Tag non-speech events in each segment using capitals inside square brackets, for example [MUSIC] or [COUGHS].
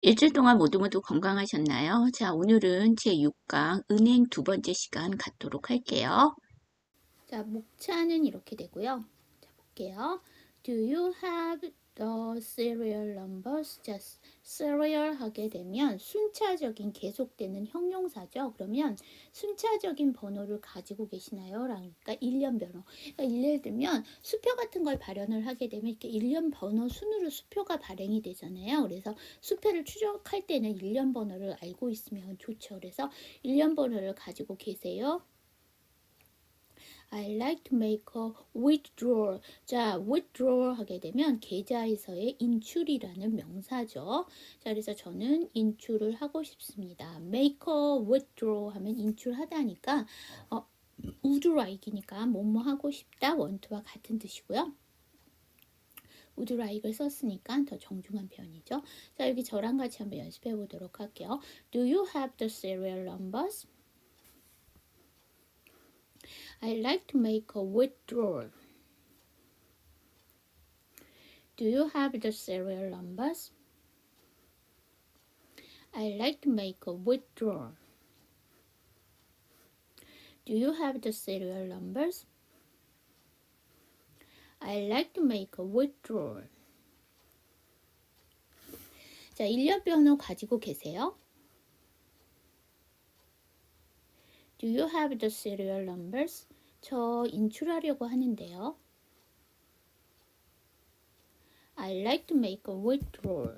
일주일 동안 모두 모두 건강하셨나요? 자, 오늘은 제6강 은행 두 번째 시간 갖도록 할게요. 자, 목차는 이렇게 되고요. 자, 볼게요. Do you have the serial numbers? 자, serial 하게 되면 순차적인 계속되는 형용사죠. 그러면 순차적인 번호를 가지고 계시나요? 라니까 일련 번호. 그러니까 예를 들면 수표 같은 걸 발현을 하게 되면 이렇게 일련 번호 순으로 수표가 발행이 되잖아요. 그래서 수표를 추적할 때는 일련 번호를 알고 있으면 좋죠. 그래서 일련 번호를 가지고 계세요. I like to make a withdrawal. 자, withdrawal 하게 되면 계좌에서의 인출이라는 명사죠. 자, 그래서 저는 인출을 하고 싶습니다. make a withdrawal 하면 인출하다니까 어, would like이니까 뭐뭐 하고 싶다 want와 같은 뜻이고요. would like을 썼으니까 더 정중한 표현이죠. 자, 여기 저랑 같이 한번 연습해 보도록 할게요. Do you have the serial numbers? I like to make a withdrawal. Do you have the serial numbers? I like to make a withdrawal. Do you have the serial numbers? I like to make a withdrawal. 자, 일련 변호 가지고 계세요? Do you have the serial numbers? 저 인출하려고 하는데요. I like to make a withdrawal.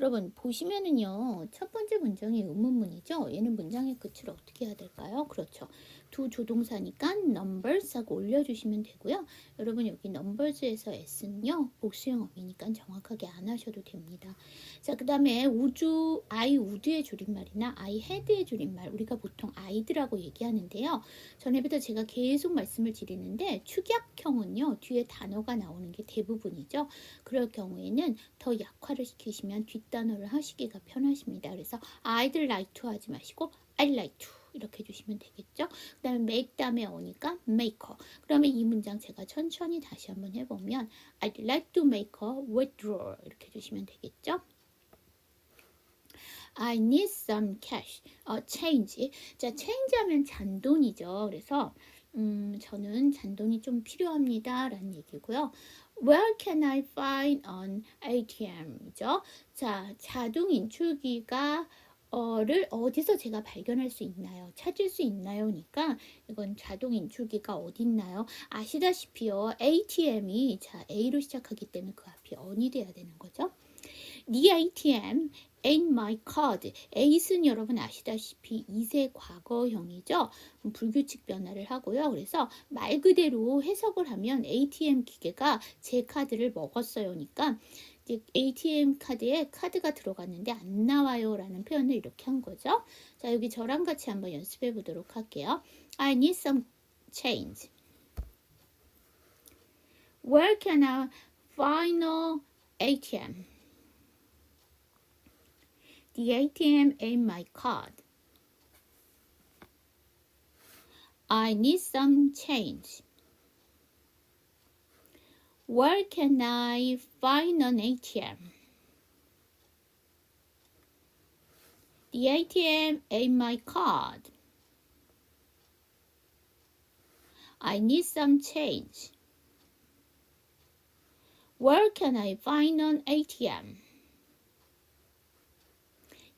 여러분 보시면은요 첫 번째 문장이 의문문이죠. 얘는 문장의 끝을 어떻게 해야 될까요? 그렇죠. 두 조동사니까 numbers 하고 올려주시면 되고요. 여러분 여기 numbers에서 s는요 복수형어미니까 정확하게 안 하셔도 됩니다. 자그 다음에 우주 I would의 줄임말이나 I had의 줄임말 우리가 보통 I'드라고 얘기하는데요. 전에부터 제가 계속 말씀을 드리는데 축약형은요 뒤에 단어가 나오는 게 대부분이죠. 그럴 경우에는 더 약화를 시키시면 뒷 단어를 하시기가 편하십니다. 그래서 I'd like to 하지 마시고 I'd like to 이렇게 해주시면 되겠죠. 그 다음에 make 다음에 오니까 maker. 그러면 이 문장 제가 천천히 다시 한번 해보면 I'd like to make a withdrawal 이렇게 해주시면 되겠죠. I need some cash. 어, change. 자, change 하면 잔돈이죠. 그래서 음, 저는 잔돈이 좀 필요합니다. 라는 얘기고요. Where can I find an ATM이죠? 자, 자동 인출기가 어를 어디서 제가 발견할 수 있나요? 찾을 수 있나요?니까 이건 자동 인출기가 어디 있나요? 아시다시피요. ATM이 자 A로 시작하기 때문에 그 앞이 on이 돼야 되는 거죠. 네 ATM ain't my card. ait은 여러분 아시다시피 2세 과거형이죠. 불규칙 변화를 하고요. 그래서 말 그대로 해석을 하면 ATM 기계가 제 카드를 먹었어요니까 ATM 카드에 카드가 들어갔는데 안 나와요 라는 표현을 이렇게 한 거죠. 자, 여기 저랑 같이 한번 연습해 보도록 할게요. I need some change. Where can I find an ATM? The ATM ain't my card. I need some change. Where can I find an ATM? The ATM ain't my card. I need some change. Where can I find an ATM?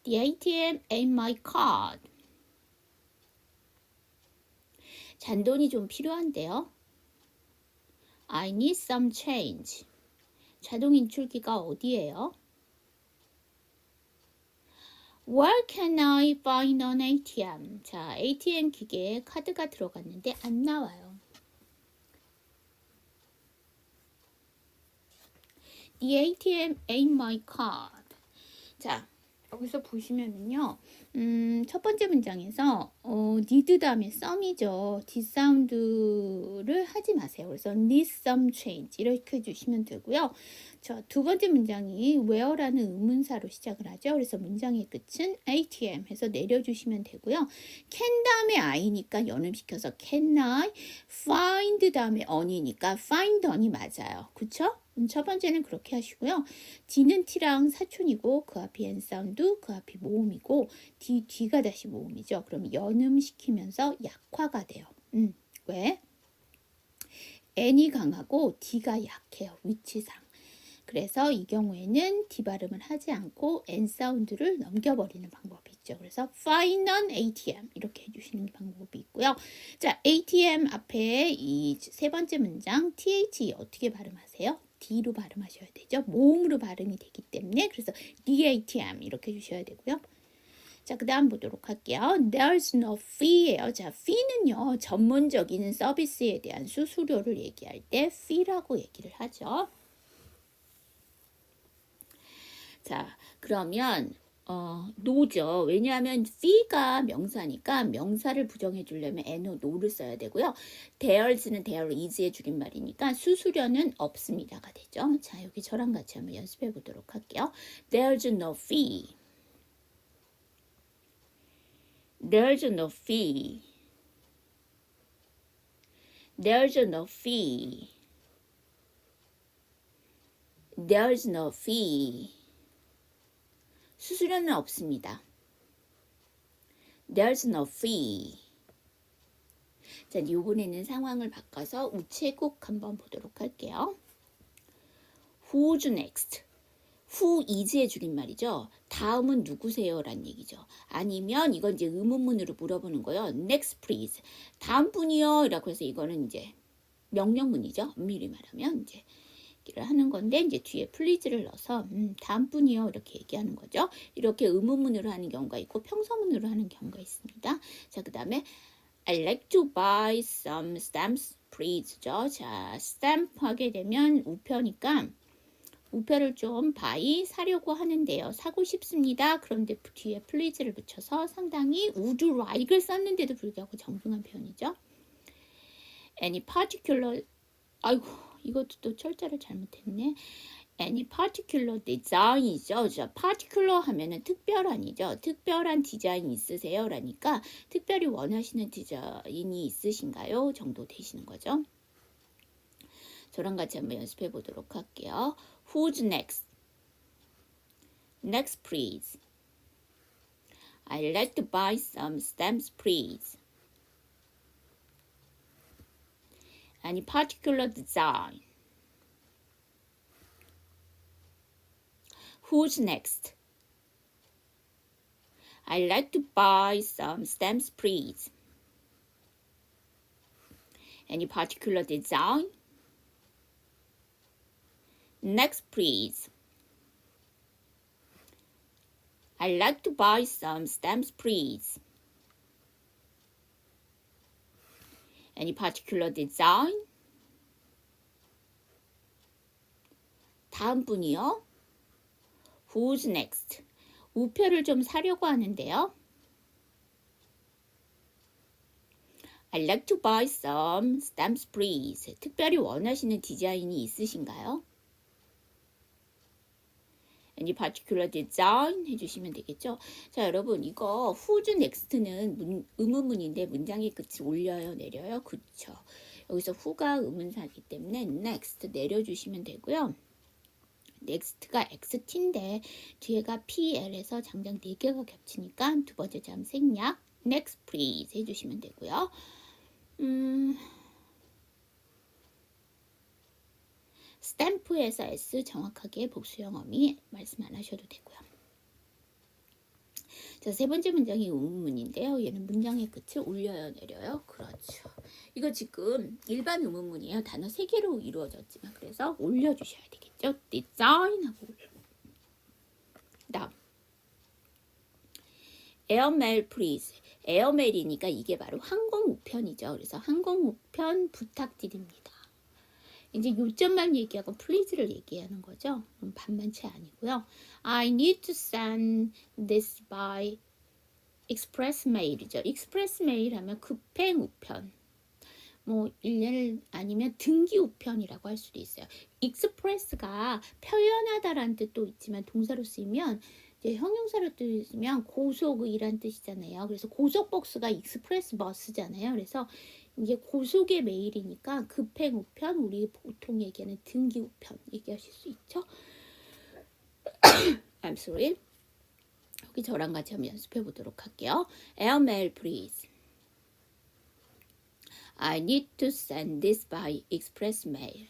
The ATM ain't my card. 잔돈이 좀 필요한데요. I need some change. 자동 인출기가 어디예요? Where can I find an ATM? 자, ATM 기계에 카드가 들어갔는데 안 나와요. The ATM ain't my card. 자, 여기서 보시면은요. 음, 첫 번째 문장에서 어, need 다음에 some이죠. 뒷사운드를 하지 마세요. 그래서 need some change 이렇게 해주시면 되고요. 자, 두 번째 문장이 where라는 의문사로 시작을 하죠. 그래서 문장의 끝은 ATM 해서 내려주시면 되고요. can 다음에 I니까 연음시켜서 can I find 다음에 on이니까 find on이 맞아요. 그쵸? 음, 첫 번째는 그렇게 하시고요. D는 T랑 사촌이고 그 앞이 N 사운드, 그 앞이 모음이고 D 뒤가 다시 모음이죠. 그럼 연음시키면서 약화가 돼요. 음, 왜? N이 강하고 D가 약해요. 위치상. 그래서 이 경우에는 D 발음을 하지 않고 N 사운드를 넘겨버리는 방법이 있죠. 그래서 find an ATM 이렇게 해주시는 방법이 있고요. 자, ATM 앞에 이 세 번째 문장 TH 어떻게 발음하세요? D로 발음하셔야 되죠. 모음으로 발음이 되기 때문에 그래서 DATM 이렇게 해주셔야 되고요. 자, 그 다음 보도록 할게요. There's no fee예요. 자, fee는요, 전문적인 서비스에 대한 수수료를 얘기할 때 fee라고 얘기를 하죠. 자, 그러면 어, 노죠. 왜냐하면 fee가 명사니까 명사를 부정해 주려면 no, no를 써야 되고요. there's는 there is의 줄임말이니까 수수료는 없습니다가 되죠. 자, 여기 저랑 같이 한번 연습해 보도록 할게요. There's no fee. There's no fee. There's no fee. There's no fee. 수수료는 없습니다. There's no fee. 자, 이번에는 상황을 바꿔서 우체국 한번 보도록 할게요. Who's next? Who is의 줄임말이죠. 다음은 누구세요? 라는 얘기죠. 아니면 이건 이제 의문문으로 물어보는 거예요. Next please. 다음 분이요. 라고 해서 이거는 이제 명령문이죠. 엄밀히 말하면 이제 얘기를 하는 건데 이제 뒤에 please를 넣어서 음, 다음 분이요. 이렇게 얘기하는 거죠. 이렇게 의문문으로 하는 경우가 있고 평서문으로 하는 경우가 있습니다. 자, 그다음에 I like to buy some stamps, please죠. 자, stamp 하게 되면 우표니까 우표를 좀 바이 사려고 하는데요. 사고 싶습니다. 그런데 뒤에 please를 붙여서 상당히 would like을 썼는데도 불구하고 정중한 표현이죠. Any particular 아이고 이것도 또 철자를 잘못했네. Any particular design이죠. 자, particular 하면은 특별한이죠. 특별한 디자인 있으세요? 라니까 특별히 원하시는 디자인이 있으신가요? 정도 되시는 거죠. 저랑 같이 한번 연습해 보도록 할게요. Who's next? Next, please. I'd like to buy some stamps, please. Any particular design? Who's next? I'd like to buy some stamps, please. Any particular design? Next, please. I'd like to buy some stamps, please. Any particular design? 다음 분이요. Who's next? 우표를 좀 사려고 하는데요. I'd like to buy some stamps, please. 특별히 원하시는 디자인이 있으신가요? Any particular design 해주시면 되겠죠. 자, 여러분 이거 who's next는 문, 의문문인데 문장의 끝을 올려요, 내려요, 그쵸? 여기서 who가 의문사이기 때문에 next 내려주시면 되고요. 넥스트가 xt인데 뒤에가 pl에서 장장 4개가 겹치니까 두 번째 점 생략 next please 해주시면 되고요. 음, 스탬프에서 s 정확하게 복수형 어미 말씀 안 하셔도 되고요. 자, 세 번째 문장이 의문문인데요. 얘는 문장의 끝을 올려요, 내려요. 그렇죠. 이거 지금 일반 의문문이에요. 단어 세 개로 이루어졌지만 그래서 올려 주셔야 되겠죠. design하고 올려. 다음 에어메일 please. 에어메일이니까 이게 바로 항공 우편이죠. 그래서 항공 우편 부탁드립니다. 이제 요점만 얘기하고 please를 얘기하는 거죠. 그럼 반만 채 아니고요. I need to send this by express mail이죠. express mail 하면 급행 우편. 뭐 일례를 아니면 등기 우편이라고 할 수도 있어요. express가 표현하다라는 뜻도 있지만 동사로 쓰이면 이제 형용사로 쓰면 고속이란 뜻이잖아요. 그래서 고속 버스가 익스프레스 버스잖아요. 그래서 이게 고속의 메일이니까 급행 우편, 우리 보통 얘기하는 등기 우편 얘기하실 수 있죠. [COUGHS] I'm sorry. 여기 저랑 같이 한번 연습해 보도록 할게요. Airmail, please. I need to send this by express mail.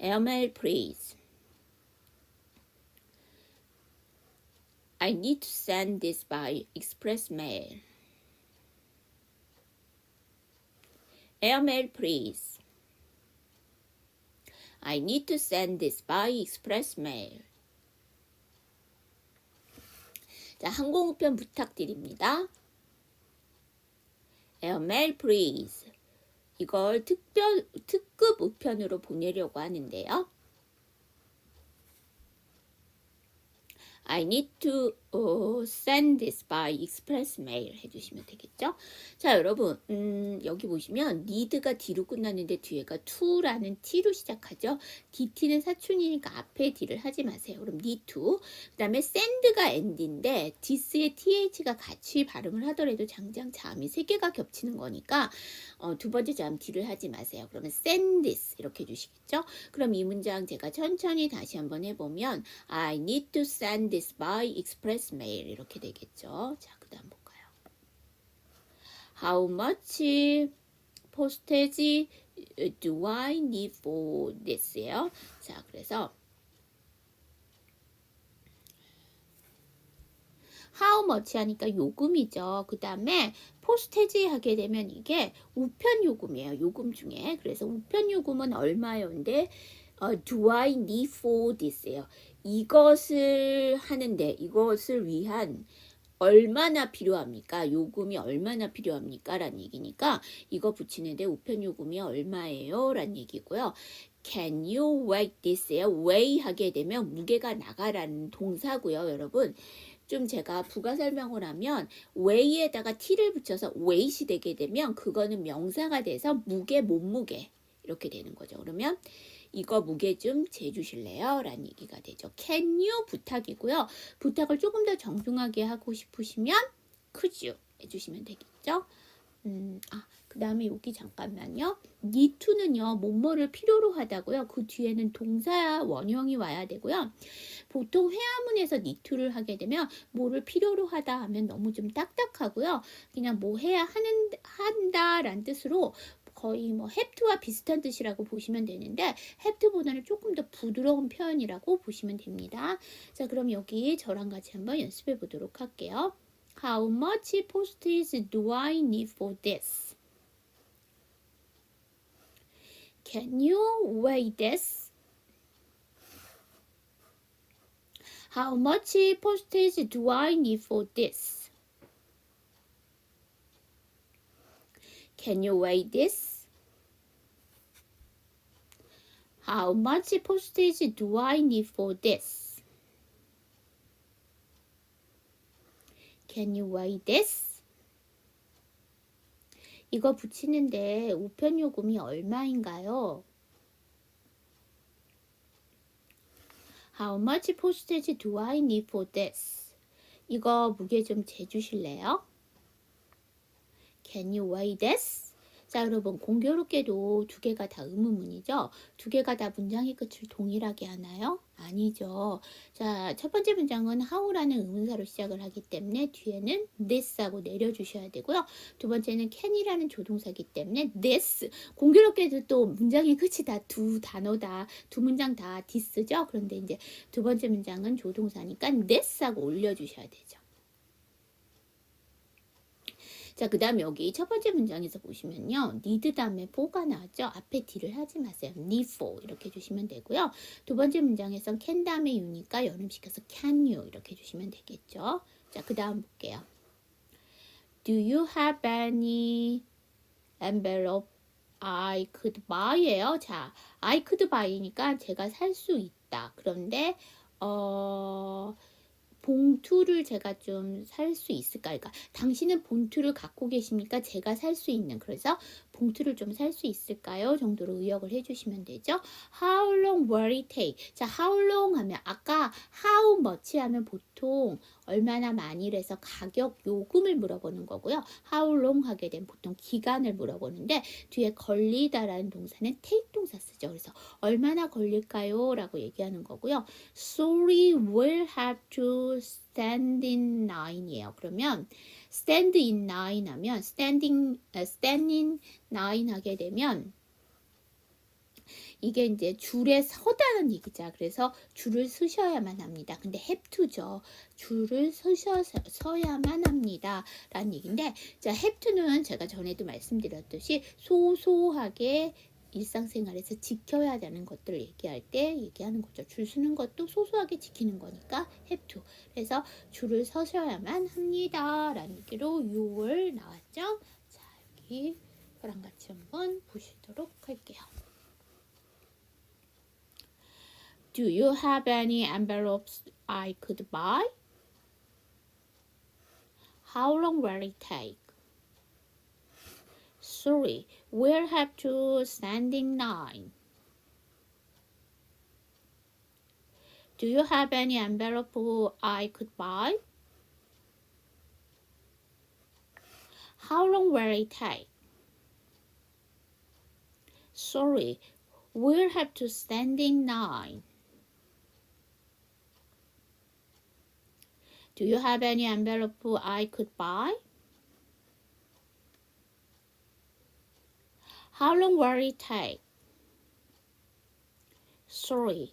Airmail, please. I need to send this by express mail. Airmail, please. I need to send this by express mail. 자, 항공우편 부탁드립니다. Airmail, please. 이걸 특별, 특급 우편으로 보내려고 하는데요. I need to send this by express mail 해주시면 되겠죠? 자, 여러분, 음, 여기 보시면 need가 D로 끝났는데 뒤에가 to라는 T로 시작하죠? DT는 사춘이니까 앞에 D를 하지 마세요. 그럼 need to. 그 다음에 send가 end인데 this에 TH가 같이 발음을 하더라도 장장 자음이 세 개가 겹치는 거니까 어, 두 번째 자음 D를 하지 마세요. 그러면 send this 이렇게 해주시겠죠? 그럼 이 문장 제가 천천히 다시 한번 해보면 I need to send this by express mail 이렇게 되겠죠. 자, 그 다음 볼까요? How much postage do I need for this요? 자, 그래서 how much 하니까 요금이죠. 그 다음에 포스테지 하게 되면 이게 우편 요금이에요. 요금 중에. 그래서 우편 요금은 얼마요인데 어, do I need for this예요. 이것을 하는데 이것을 위한 얼마나 필요합니까? 요금이 얼마나 필요합니까? 라는 얘기니까 이거 붙이는데 우편 요금이 얼마예요? 라는 얘기고요. Can you weigh this예요? weigh 하게 되면 무게가 나가라는 동사고요. 여러분 좀 제가 부가 설명을 하면 weigh에다가 t를 붙여서 weight이 되게 되면 그거는 명사가 돼서 무게 몸무게 이렇게 되는 거죠. 그러면 이거 무게 좀 재주실래요? 라는 얘기가 되죠. Can you 부탁이고요. 부탁을 조금 더 정중하게 하고 싶으시면 could you 해주시면 되겠죠. 음, 아, 그 다음에 여기 잠깐만요. need to는요, 뭐뭐를 필요로 하다고요. 그 뒤에는 동사 원형이 와야 되고요. 보통 회화문에서 need to를 하게 되면 뭐를 필요로 하다 하면 너무 좀 딱딱하고요. 그냥 뭐 해야 하는, 한다라는 뜻으로 거의 뭐 to와 비슷한 뜻이라고 보시면 되는데 to보다는 조금 더 부드러운 표현이라고 보시면 됩니다. 자, 그럼 여기 저랑 같이 한번 연습해 보도록 할게요. How much postage do I need for this? Can you weigh this? How much postage do I need for this? Can you weigh this? How much postage do I need for this? Can you weigh this? 이거 붙이는데 우편 요금이 얼마인가요? How much postage do I need for this? 이거 무게 좀 재주실래요? Can you weigh this? 자, 여러분 공교롭게도 두 개가 다 의문문이죠. 두 개가 다 문장의 끝을 동일하게 하나요? 아니죠. 자, 첫 번째 문장은 how라는 의문사로 시작을 하기 때문에 뒤에는 this하고 내려주셔야 되고요. 두 번째는 can이라는 조동사기 때문에 this. 공교롭게도 또 문장의 끝이 다 두 단어다, 두 문장 다 this죠. 그런데 이제 두 번째 문장은 조동사니까 this하고 올려주셔야 되죠. 자, 그 다음 여기 첫 번째 문장에서 보시면요. need 다음에 for가 나왔죠. 앞에 d를 하지 마세요. need for 이렇게 해주시면 되고요. 두 번째 문장에선 can 다음에 you니까 연음시켜서 can you 이렇게 해주시면 되겠죠. 자, 그 다음 볼게요. Do you have any envelope I could buy예요. 자, I could buy니까 제가 살 수 있다. 그런데 어 봉투를 제가 좀 살 수 있을까? 그러니까 당신은 봉투를 갖고 계십니까? 제가 살 수 있는 그래서 봉투를 좀 살 수 있을까요? 정도로 의역을 해주시면 되죠. How long will it take? 자, how long 하면 아까 how much 하면 보통 얼마나 많이래서 가격 요금을 물어보는 거고요. How long 하게 되면 보통 기간을 물어보는데 뒤에 걸리다라는 동사는 take 동사 쓰죠. 그래서 얼마나 걸릴까요? 라고 얘기하는 거고요. Sorry, will have to stand in line이에요. 그러면 stand in line 하면 standing, 아, stand in line 하게 되면 이게 이제 줄에 서다는 얘기죠. 그래서 줄을 서셔야만 합니다. 근데 have to죠. 줄을 서셔 서야만 합니다. 라는 얘기인데 자, have to는 제가 전에도 말씀드렸듯이 소소하게 일상생활에서 지켜야 되는 것들을 얘기할 때 얘기하는 거죠. 줄 서는 것도 소소하게 지키는 거니까 have to. 그래서 줄을 서셔야만 합니다. 라는 얘기로 6월 나왔죠. 자, 여기 저랑 같이 한번 보시도록 할게요. Do you have any envelopes I could buy? How long will it take? Sorry, we'll have to stand in line. Do you have any envelope I could buy? How long will it take? Sorry, we'll have to stand in line. Do you have any envelope I could buy? How long will it take? Sorry,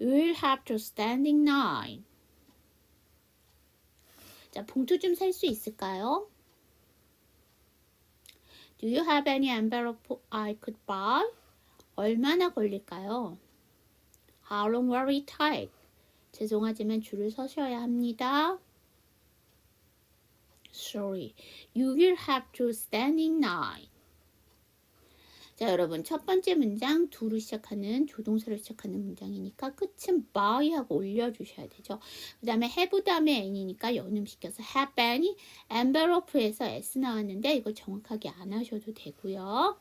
we'll have to stand in line. 자, 봉투 좀 살 수 있을까요? Do you have any envelope I could buy? 얼마나 걸릴까요? How long will it take? 죄송하지만 줄을 서셔야 합니다. Sorry, you will have to stand in line. 자, 여러분 첫 번째 문장 두로 시작하는 조동사로 시작하는 문장이니까 끝은 by하고 올려주셔야 되죠. 그 다음에 have 다음에 n이니까 연음시켜서 have any envelope에서 s 나왔는데 이거 정확하게 안 하셔도 되고요.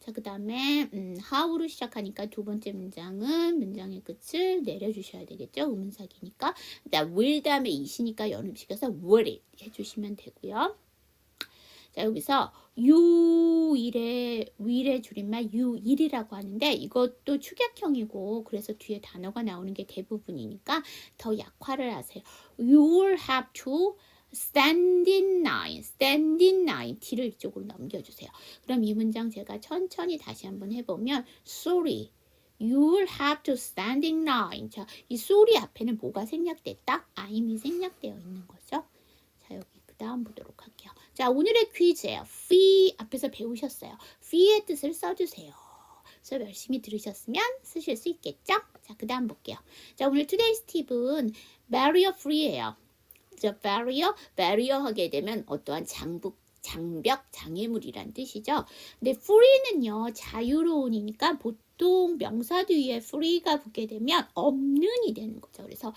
자, 그 다음에 음, how로 시작하니까 두 번째 문장은 문장의 끝을 내려주셔야 되겠죠. 의문사기니까. 그 다음 will 다음에 it이니까 연음시켜서 will it 해주시면 되고요. 자, 여기서 유일의 will의 줄임말 유일이라고 하는데 이것도 축약형이고 그래서 뒤에 단어가 나오는 게 대부분이니까 더 약화를 하세요. You'll have to stand in line, stand in line. D를 이쪽으로 넘겨주세요. 그럼 이 문장 제가 천천히 다시 한번 해보면 sorry. You'll have to stand in line. 자, 이 sorry 앞에는 뭐가 생략됐다? I'm이 생략되어 있는 거죠. 자, 여기 그 다음 보도록. 자, 오늘의 퀴즈예요. fee 앞에서 배우셨어요. fee의 뜻을 써주세요. 수업 열심히 들으셨으면 쓰실 수 있겠죠? 자, 그 다음 볼게요. 자, 오늘 today's 팁은 barrier free예요. 자, barrier, barrier 하게 되면 어떠한 장북, 장벽, 장애물이란 뜻이죠. 근데 free는요, 자유로운이니까 보통 명사 뒤에 free가 붙게 되면 없는이 되는 거죠. 그래서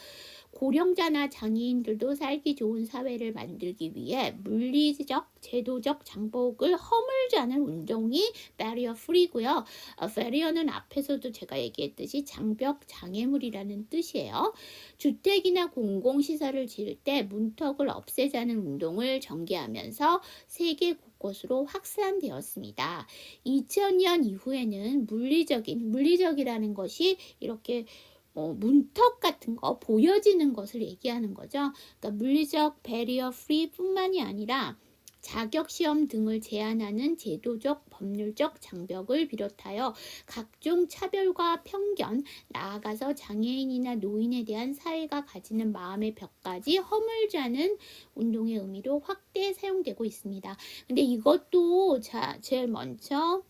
고령자나 장애인들도 살기 좋은 사회를 만들기 위해 물리적, 제도적 장벽을 허물지 않은 운동이 barrier free고요. 어, barrier는 앞에서도 제가 얘기했듯이 장벽, 장애물이라는 뜻이에요. 주택이나 공공시설을 지을 때 문턱을 없애자는 운동을 전개하면서 세계 곳곳으로 확산되었습니다. 2000년 이후에는 물리적인, 물리적이라는 것이 이렇게 어, 문턱 같은 거 보여지는 것을 얘기하는 거죠. 그러니까 물리적 베리어 프리 뿐만이 아니라 자격 시험 등을 제한하는 제도적 법률적 장벽을 비롯하여 각종 차별과 편견, 나아가서 장애인이나 노인에 대한 사회가 가지는 마음의 벽까지 허물자는 운동의 의미로 확대 사용되고 있습니다. 근데 이것도 자, 제일 먼저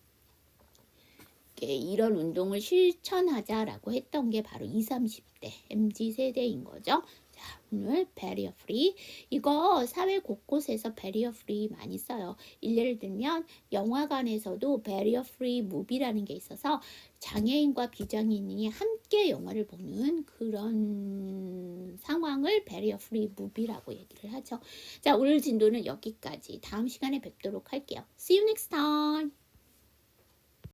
이렇게 이런 운동을 실천하자라고 했던 게 바로 20, 30대 MZ 세대인 거죠. 자, 오늘 barrier free. 이거 사회 곳곳에서 barrier free 많이 써요. 예를 들면 영화관에서도 barrier free movie라는 게 있어서 장애인과 비장애인이 함께 영화를 보는 그런 상황을 barrier free movie라고 얘기를 하죠. 자, 오늘 진도는 여기까지. 다음 시간에 뵙도록 할게요. See you next time.